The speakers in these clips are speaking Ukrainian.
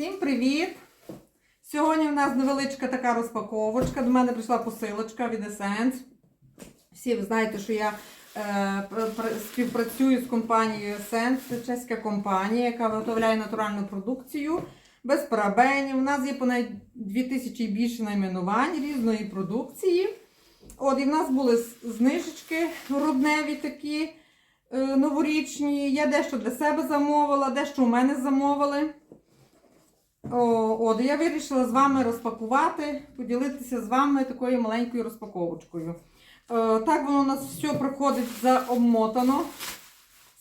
Всім привіт! Сьогодні в нас невеличка така розпаковочка. До мене прийшла посилочка від Essence. Всі ви знаєте, що я е, пр- пр- співпрацюю з компанією Essence. Це чеська компанія, яка виготовляє натуральну продукцію без парабенів. У нас є понад 2000 і більше найменувань різної продукції. От, і в нас були знижечки грудневі такі е, новорічні. Я дещо для себе замовила, дещо у мене замовили. О, от, я вирішила з вами розпакувати, поділитися з вами такою маленькою розпаковочкою. Е, так воно у нас все проходить заобмотано,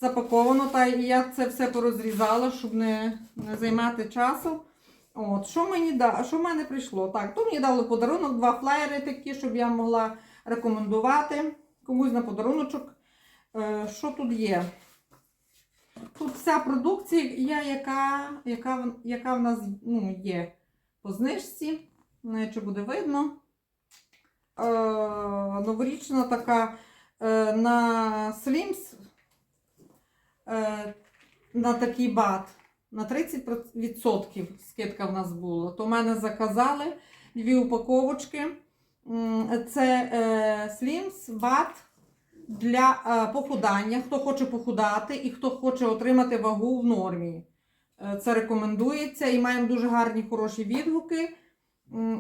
запаковано, та і я це все порозрізала, щоб не, не займати часу. От, що мені да, що в мене прийшло? Так, то мені дали подарунок, два флаєри такі, щоб я могла рекомендувати комусь на подаруночок. Е, що тут є? Тут вся продукція, яка, яка, яка в нас ну, є по знижці. Чи буде видно. Е, новорічна така е, на Slims е, на такий бат. На 30% скидка в нас була. То в мене заказали дві упаковочки. Це е, Slims бат для е, похудання, хто хоче похудати і хто хоче отримати вагу в нормі. Е, Це рекомендується і маємо дуже гарні хороші відгуки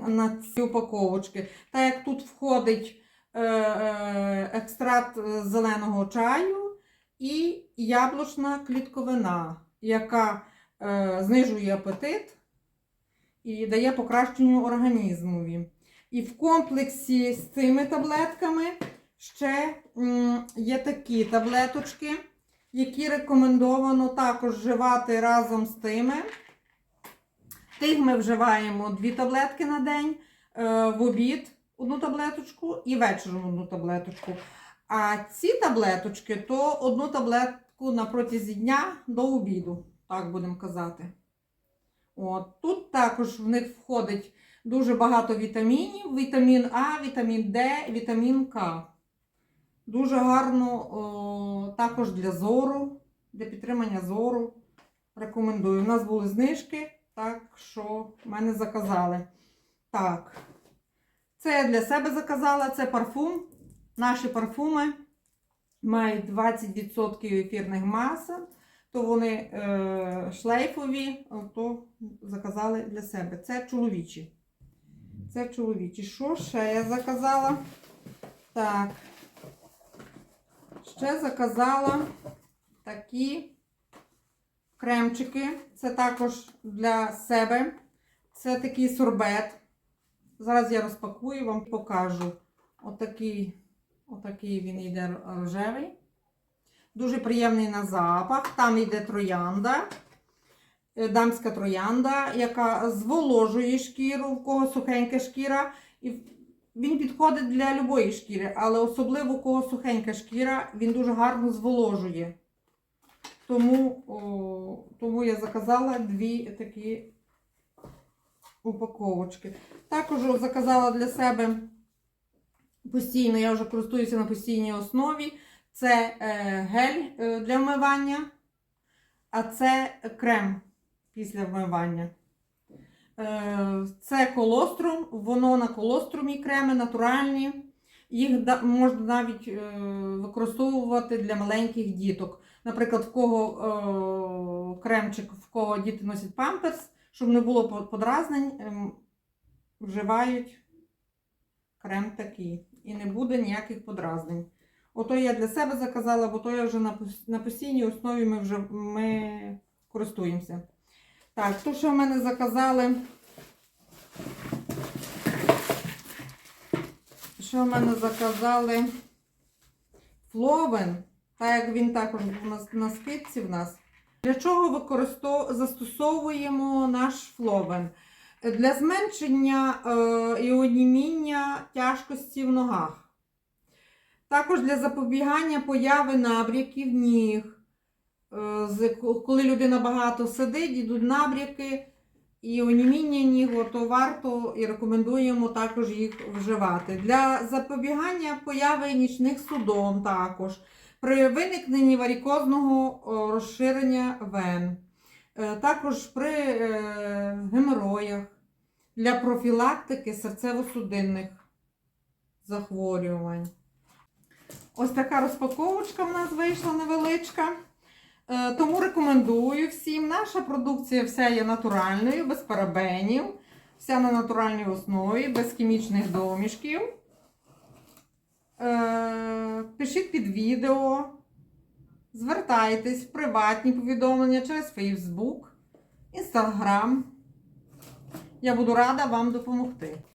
на ці упаковочки. Так як тут входить е, екстракт зеленого чаю і яблучна клітковина, яка знижує апетит і дає покращенню організмові. І в комплексі з цими таблетками ще є такі таблеточки, які рекомендовано також вживати разом з тими. Тих ми вживаємо дві таблетки на день, е, в обід одну таблеточку і вечором одну таблеточку. А ці таблеточки то одну таблетку на протязі дня до обіду, так будемо казати. От. Тут також в них входить дуже багато вітамінів: вітамін А, вітамін Д, вітамін К. Дуже гарно о, також для зору, для підтримання зору. Рекомендую. У нас були знижки, так що в мене заказали. Так. Це я для себе заказала, це парфум. Наші парфуми мають 20% ефірних масел, то вони е, шлейфові, то заказали для себе. Це чоловічі. Це чоловічі. Що ще я заказала? Так. Ще заказала такі кремчики. Це також для себе. Це такий сорбет. Зараз я розпакую, вам покажу. Отакий, отакий він йде рожевий. Дуже приємний на запах. Там йде троянда, е, дамська троянда, яка зволожує шкіру, в кого сухенька шкіра. І він підходить для любої шкіри, але особливо у кого сухенька шкіра, він дуже гарно зволожує. Тому, о, тому я заказала дві такі упаковочки. Також заказала для себе постійно, я вже користуюся на постійній основі. Це е, гель е, для вмивання, а це крем після вмивання. Е, Це колострум, воно на колострумі креми натуральні. Їх можна навіть е, використовувати для маленьких діток. Наприклад, в кого е, кремчик, в кого діти носять памперс, щоб не було подразнень, ем, вживають крем такий. І не буде ніяких подразнень. Ото я для себе заказала, бо то я вже на, постійній основі ми вже ми користуємося. Так, то, що в мене заказали. Що в мене заказали? Фловен, так як він також був на, на скидці в нас. Для чого використов... застосовуємо наш фловен? Для зменшення е, і оніміння тяжкості в ногах. Також для запобігання появи набряків ніг. Е, коли людина багато сидить, йдуть набряки і оніміння ніг, то варто і рекомендуємо також їх вживати. Для запобігання появи нічних судом також. При виникненні варікозного розширення вен. Е, Також при е, геморроях для профілактики серцево-судинних захворювань. Ось така розпаковочка в нас вийшла невеличка. Е, Тому рекомендую всім. Наша продукція вся є натуральною, без парабенів, вся на натуральній основі, без хімічних домішків. Е, Пишіть під відео, звертайтесь в приватні повідомлення через Facebook, Instagram. Я буду рада вам допомогти.